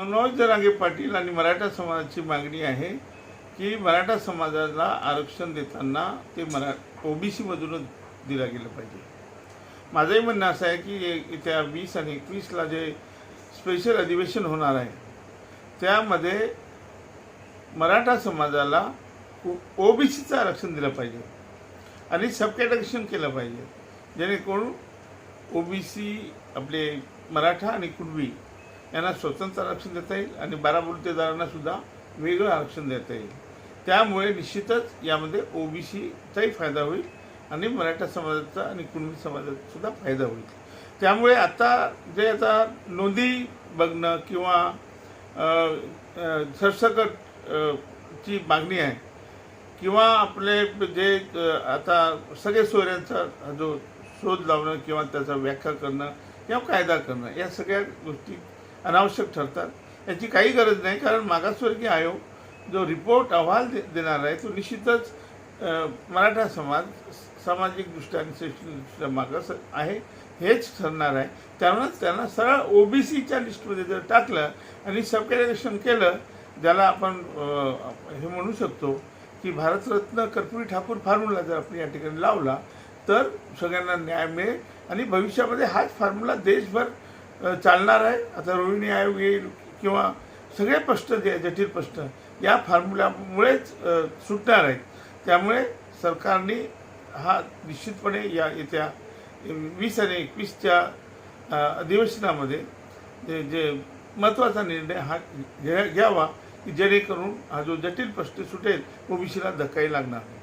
मनोज जरांगे पाटील आणि मराठा समाजाची मागणी आहे की मराठा समाजाला आरक्षण देताना ते मरा ओबीसीमधूनच दिलं गेलं पाहिजे. माझंही म्हणणं असं आहे की येत्या वीस आणि एकवीसला जे स्पेशल अधिवेशन होणार आहे त्यामध्ये मराठा समाजाला ओबीसीचं आरक्षण दिलं पाहिजे आणि सबकॅटेगरेशन केलं पाहिजे. जेणेकरून ओबीसी आपले मराठा आणि कुणबी यांना स्वतंत्र आरक्षण देता येईल आणि बारा सुद्धा वेगळं आरक्षण देता येईल. त्यामुळे निश्चितच यामध्ये ओबीसीचाही फायदा होईल आणि मराठा समाजाचा आणि कुणबी समाजाचा सुद्धा फायदा होईल. त्यामुळे आता जे आता नोंदी बघणं किंवा सरसकट ची मागणी आहे किंवा आपले जे आता सगळे सोयऱ्यांचा जो शोध लावणं किंवा त्याचा व्याख्या करणं किंवा कायदा करणं या सगळ्या गोष्टी अनावश्यक ठरतात. याची काही गरज नाही कारण मागासवर्गीय आयोग जो रिपोर्ट अहवाल दे देणार आहे तो निश्चितच मराठा समाज सामाजिकदृष्ट्या आणि शैक्षणिकदृष्ट्या मागास आहे हेच ठरणार आहे. त्यामुळेच त्यांना सरळ ओ बी सीच्या लिस्टमध्ये जर टाकलं आणि सबकॅटेगरेशन केलं ज्याला आपण हे म्हणू शकतो की भारतरत्न कर्पूरी ठाकूर फॉर्म्युला जर आपण या ठिकाणी लावला तर सगळ्यांना न्याय मिळेल आणि भविष्यामध्ये हाच फॉर्म्युला देशभर चालणार आहे. आता रोहिणी आयोग येईल किंवा सगळे प्रश्न जे जटिल प्रश्न या फॉर्म्युल्यामुळेच सुटणार आहेत. त्यामुळे सरकारने हा निश्चितपणे या येत्या वीस आणि एकवीसच्या अधिवेशनामध्ये जे जे महत्त्वाचा निर्णय हा घ्या घ्यावा की जेणेकरून हा जो जटिल प्रश्न सुटेल ओबीसीला धक्काही लागणार नाही.